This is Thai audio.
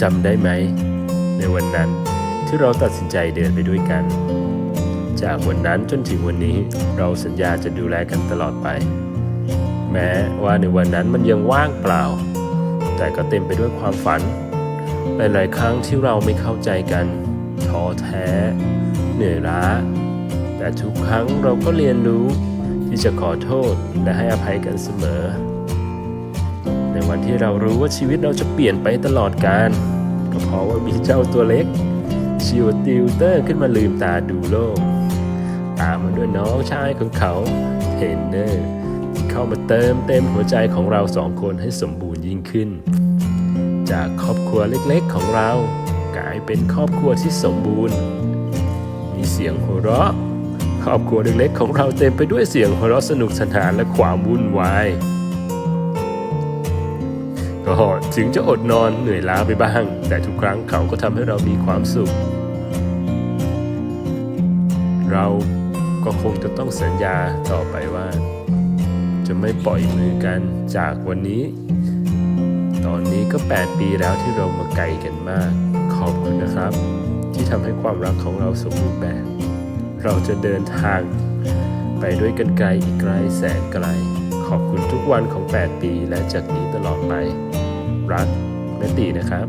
จำได้ไหม ในวันนั้นที่เราตัดสินใจเดินไปด้วยกัน จากวันนั้นจนถึงวันนี้เราสัญญาจะดูแลกันตลอดไป แม้ว่าในวันนั้นมันยังว่างเปล่า แต่ก็เต็มไปด้วยความฝัน หลายๆครั้งที่เราไม่เข้าใจกันท้อแท้ เหนื่อยล้า แต่ทุกครั้งเราก็เรียนรู้ที่จะขอโทษและให้อภัยกันเสมอ ในวันที่เรารู้ว่าชีวิตเราจะเปลี่ยนไปตลอดกาลก็เพราะว่ามีเจ้าตัวเล็กชิวติวเตอร์ขึ้นมาลืมตาดูโลก ตามมาด้วยน้องชายของเขาเทนเนอร์ที่เข้ามาเติมเต็มหัวใจของเราสองคนให้สมบูรณ์ยิ่งขึ้น จากครอบครัวเล็กๆของเรา กลายเป็นครอบครัวที่สมบูรณ์ มีเสียงหัวเราะ ครอบครัวเล็กๆของเราเต็มไปด้วยเสียงหัวเราะสนุกสนานและความวุ่นวาย ก็ถึงจะอดนอนเหนื่อยล้าไปบ้าง แต่ทุกครั้งเขาก็ทำให้เรามีความสุข เราก็คงจะต้องสัญญาต่อไปว่า จะไม่ปล่อยมือกันจากวันนี้ ตอนนี้ก็ 8 ปีแล้วที่เรามาไกลกันมาก ขอบคุณนะครับ ที่ทำให้ความรักของเราสมบูรณ์แบบ เราจะเดินทางไปด้วยกันไกลอีกไกลแสนไกล ขอบคุณทุกวันของ 8 ปีและจากนี้ตลอดไป รักและตีนะครับ